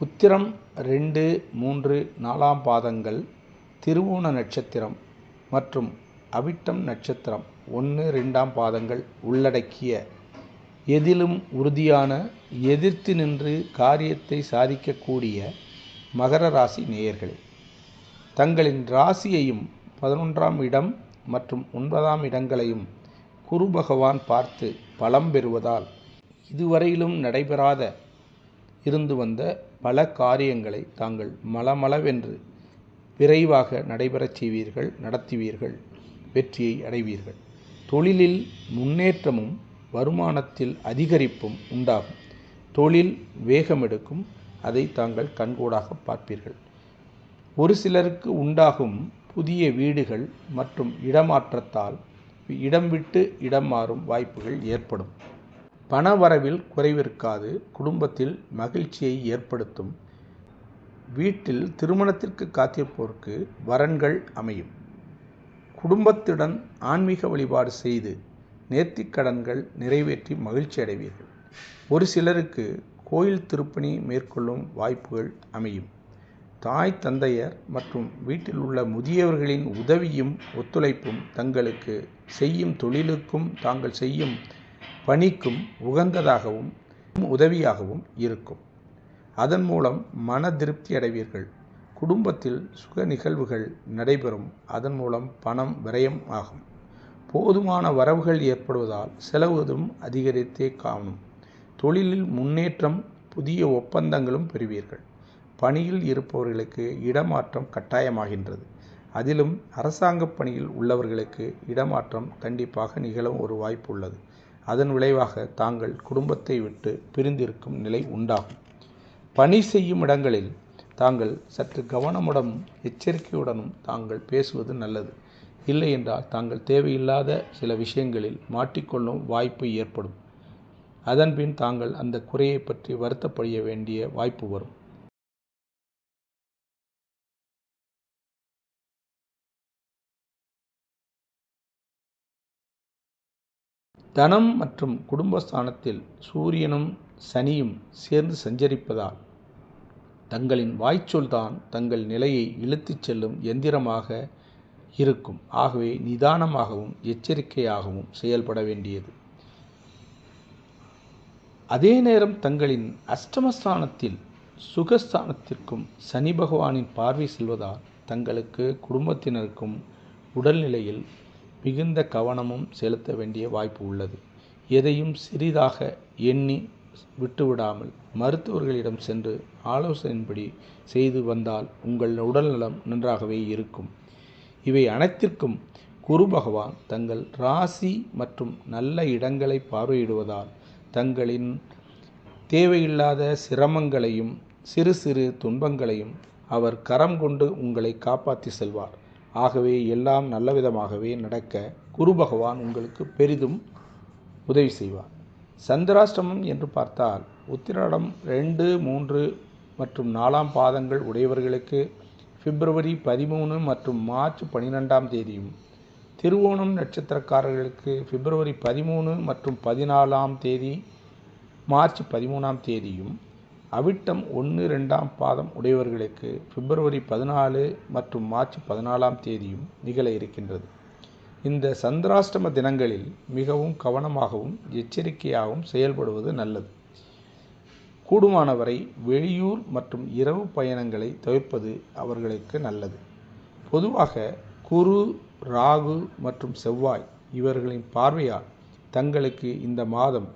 உத்திரம் ரெண்டு மூன்று நாலாம் பாதங்கள் திருவோண நட்சத்திரம் மற்றும் அவிட்டம் நட்சத்திரம். ஒன்று ரெண்டாம் பாதங்கள் உள்ளடக்கிய எதிலும் உறுதியான எதிர்த்து நின்று காரியத்தை சாதிக்கக்கூடிய மகர ராசி நேயர்களே. தங்களின் ராசியையும் பதினொன்றாம் இடம் மற்றும் ஒன்பதாம் இடங்களையும் குரு பகவான் பார்த்து பலம் பெறுவதால் இதுவரையிலும் நடைபெறாத இருந்து வந்த பல காரியங்களை தாங்கள் மலமளவென்று விரைவாக நடைபெறச் செய்வீர்கள் நடத்துவீர்கள் வெற்றியை அடைவீர்கள். தொழிலில் முன்னேற்றமும் வருமானத்தில் அதிகரிப்பும் உண்டாகும். தொழில் வேகமெடுக்கும் அதை தாங்கள் கண்கூடாக பார்ப்பீர்கள். ஒரு சிலருக்கு உண்டாகும் புதிய வீடுகள் மற்றும் இடமாற்றத்தால் இடம் விட்டு இடம் மாறும் வாய்ப்புகள் ஏற்படும். பணவரவில் குறைவிருக்காது குடும்பத்தில் மகிழ்ச்சியை ஏற்படுத்தும். வீட்டில் திருமணத்திற்கு காத்திருப்போருக்கு வரன்கள் அமையும். குடும்பத்துடன் ஆன்மீக வழிபாடு செய்து நேர்த்திக்கடன்கள் நிறைவேற்றி மகிழ்ச்சி அடைவீர்கள். ஒரு சிலருக்கு கோயில் திருப்பணி மேற்கொள்ளும் வாய்ப்புகள் அமையும். தாய் தந்தையர் மற்றும் வீட்டில் உள்ள முதியவர்களின் உதவியும் ஒத்துழைப்பும் தங்களுக்கு செய்யும் தொழிலுக்கும் தாங்கள் செய்யும் பணிக்கும் உகந்ததாகவும் உதவியாகவும் இருக்கும். அதன் மூலம் மன திருப்தி அடைவீர்கள். குடும்பத்தில் சுக நிகழ்வுகள் நடைபெறும். அதன் மூலம் பணம் விரயம் ஆகும். போதுமான வரவுகள் ஏற்படுவதால் செலவுதும் அதிகரித்தே காணும். தொழிலில் முன்னேற்றம் புதிய ஒப்பந்தங்களும் பெறுவீர்கள். பணியில் இருப்பவர்களுக்கு இடமாற்றம் கட்டாயமாகின்றது. அதிலும் அரசாங்க பணியில் உள்ளவர்களுக்கு இடமாற்றம் கண்டிப்பாக நிகழும் ஒரு வாய்ப்பு உள்ளது. அதன் விளைவாக தாங்கள் குடும்பத்தை விட்டு பிரிந்திருக்கும் நிலை உண்டாகும். பணி செய்யும் இடங்களில் தாங்கள் சற்று கவனமுடனும் எச்சரிக்கையுடனும் தாங்கள் பேசுவது நல்லது. இல்லை என்றால் தாங்கள் தேவையில்லாத சில விஷயங்களில் மாட்டிக்கொள்ளும் வாய்ப்பு ஏற்படும். அதன்பின் தாங்கள் அந்த குறையை பற்றி வருத்தப்படிய வேண்டிய வாய்ப்பு வரும். தனம் மற்றும் குடும்பஸ்தானத்தில் சூரியனும் சனியும் சேர்ந்து சஞ்சரிப்பதால் தங்களின் வாய்ச்சொல்தான் தங்கள் நிலையை இழுத்துச் செல்லும் எந்திரமாக இருக்கும். ஆகவே நிதானமாகவும் எச்சரிக்கையாகவும் செயல்பட வேண்டியது. அதே நேரம் தங்களின் அஷ்டமஸ்தானத்தில் சுகஸ்தானத்திற்கும் சனி பகவானின் பார்வை செல்வதால் தங்களுக்கு குடும்பத்தினருக்கும் உடல்நிலையில் மிகுந்த கவனமும் செலுத்த வேண்டிய வாய்ப்பு உள்ளது. எதையும் சிறிதாக எண்ணி விட்டுவிடாமல் மருத்துவர்களிடம் சென்று ஆலோசனையின்படி செய்து வந்தால் உங்கள் உடல்நலம் நன்றாகவே இருக்கும். இவை அனைத்திற்கும் குரு பகவான் தங்கள் ராசி மற்றும் நல்ல இடங்களை பார்வையிடுவதால் தங்களின் தேவையில்லாத சிரமங்களையும் சிறு சிறு துன்பங்களையும் அவர் கரம் கொண்டு உங்களை காப்பாற்றி செல்வார். ஆகவே எல்லாம் நல்லவிதமாகவே நடக்க குரு பகவான் உங்களுக்கு பெரிதும் உதவி செய்வார். சந்திராஷ்டமம் என்று பார்த்தால் உத்திராடம் ரெண்டு மூன்று மற்றும் நாலாம் பாதங்கள் உடையவர்களுக்கு பிப்ரவரி பதிமூணு மற்றும் மார்ச் பனிரெண்டாம் தேதியும் திருவோணம் நட்சத்திரக்காரர்களுக்கு பிப்ரவரி பதிமூணு மற்றும் பதினாலாம் தேதி மார்ச் பதிமூணாம் தேதியும் அவிட்டம் ஒன்று ரெண்டாம் பாதம் உடையவர்களுக்கு பிப்ரவரி பதினாலு மற்றும் மார்ச் பதினாலாம் தேதியும் நிகழ இருக்கின்றது. இந்த சந்திராஷ்டம தினங்களில் மிகவும் கவனமாகவும் எச்சரிக்கையாகவும் செயல்படுவது நல்லது. கூடுமானவரை வெளியூர் மற்றும் இரவு பயணங்களை தவிர்ப்பது அவர்களுக்கு நல்லது. பொதுவாக குரு ராகு மற்றும் செவ்வாய் இவர்களின் பார்வையால் தங்களுக்கு இந்த மாதம்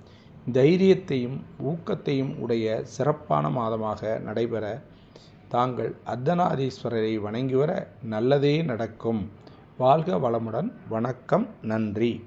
தைரியத்தையும் ஊக்கத்தையும் உடைய சிறப்பான மாதமாக நடைபெற தாங்கள் அர்த்தநாரீஸ்வரரை வணங்கி வர நல்லதே நடக்கும். வாழ்க வளமுடன். வணக்கம். நன்றி.